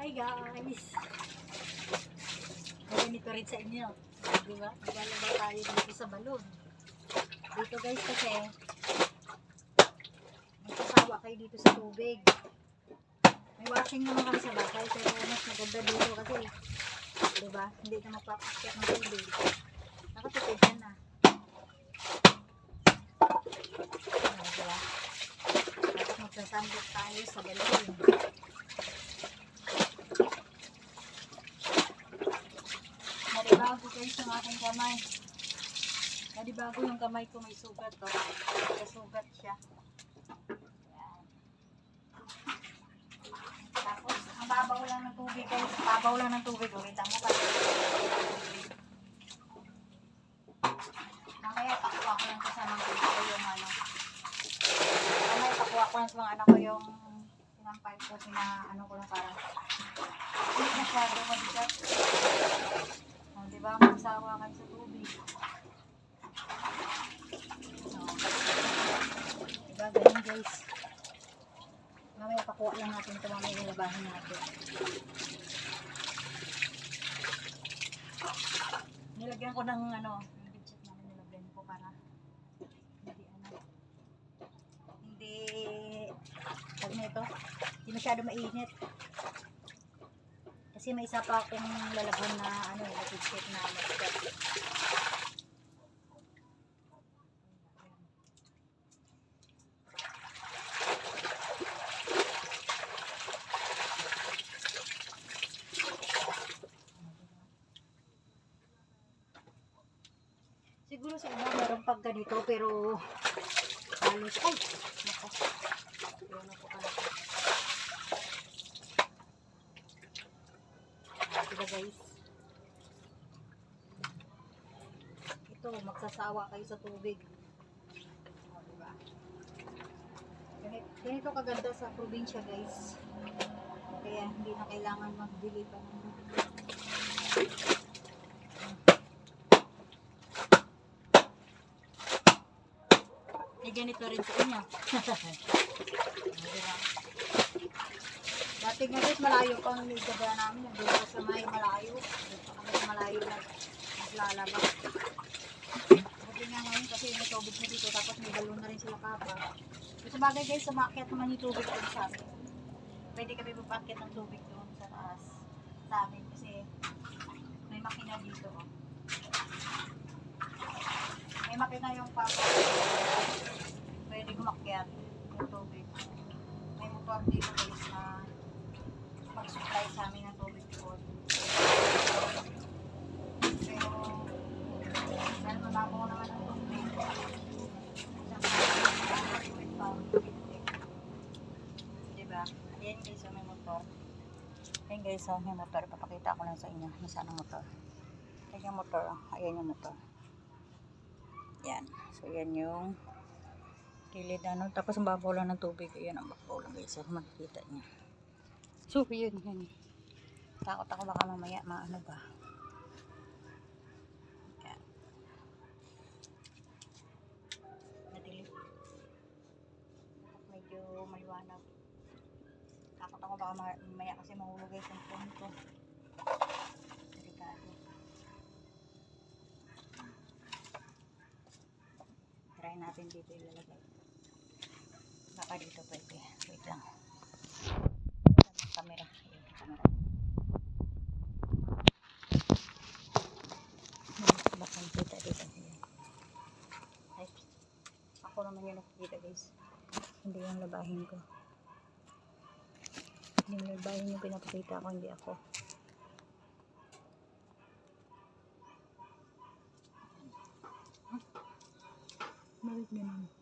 Hi guys! Ganito rin sa inyo. Di ba? Nagalaba tayo dito sa balon. Dito guys kasi magsasawa kayo dito sa tubig. May washing naman kami sa bahay pero mas maganda dito kasi di ba? Hindi na magpapakyat ng tubig. Nakatipid ka na. Ano, di ba? Tapos magsasambot tayo sa balon. Nalibago guys yung aking kamay. Nalibago yung kamay ko may sugat to. May sugat siya. Yan. Tapos, ang babaw lang ng tubig guys. Babaw lang ng tubig. Ulit mo pa. Mamaya pakuha ko lang kasama ko yung ano. Mamaya pakuha ko lang sa mga anak ko yung sinampay ko, sina ano ko lang parang hindi masyado mabigat. Oh, di ba? Magsawa kayo sa tubig. Oh. Di ba? Ganyan guys. Mamaya pakuha lang natin ito. Mamaya ilabahin natin. Nilagyan ko ng ano, budget namin nilagyan ko para hindi ano, nito, hindi masyado mainit. Kasi may isa pa akong lalabhan na ano, na budget na mabigat. Siguro sa iba meron pag ganito pero halos ay nako. Yun na po pala. Diba guys? Ito, magsasawa kayo sa tubig. O, diba? Ganito, ganito kaganda sa probinsya guys. Kaya hindi na kailangan magbili pa ng Eh, ganito rin sa inyo. diba? Dati nga guys, malayo pa ang ligaba namin. Nandun pa sa may malayo. Pa kami sa malayo na naglalaba. Buti nga ngayon kasi may tubig na dito. Tapos may balon na rin sila kapa. Kasi bagay guys, sumakyat naman yung tubig doon sa amin. Pwede kami mapakyat ng tubig doon sa taas sa amin. Kasi may makina dito. May makina yung papa. Pwede kumakyat yung tubig. May motor dito guys na mag-supply sa amin ng tubig doon. Pero, dahil mababaw naman ang tubig, Diba? Ayan guys, oh, may motor. Ayan guys, oh, may motor. Papakita ko lang sa inyo. Nasaan ang motor? Ayan yung motor. oh. Ayan yung motor. Yan. So, yan yung kilid ano. Tapos, ang babaw lang ng tubig. Ayan ang babaw guys. So, makikita niya. So, yun, yun. Takot ako baka mamaya maano ba. Yan. Madilim. Medyo maliwanag. Baka ma- mamaya kasi mahulog guys yung phone ko. Delikado. Try natin dito ilalagay. Baka dito pwede. Wait lang. Camera? Ayun, camera. Hmm, Baka kita dito. Ay, ako naman yung nakikita guys. Hindi yung labahin ko. Hindi yung labahin yung pinapakita ko, hindi ako. Bakit ganun?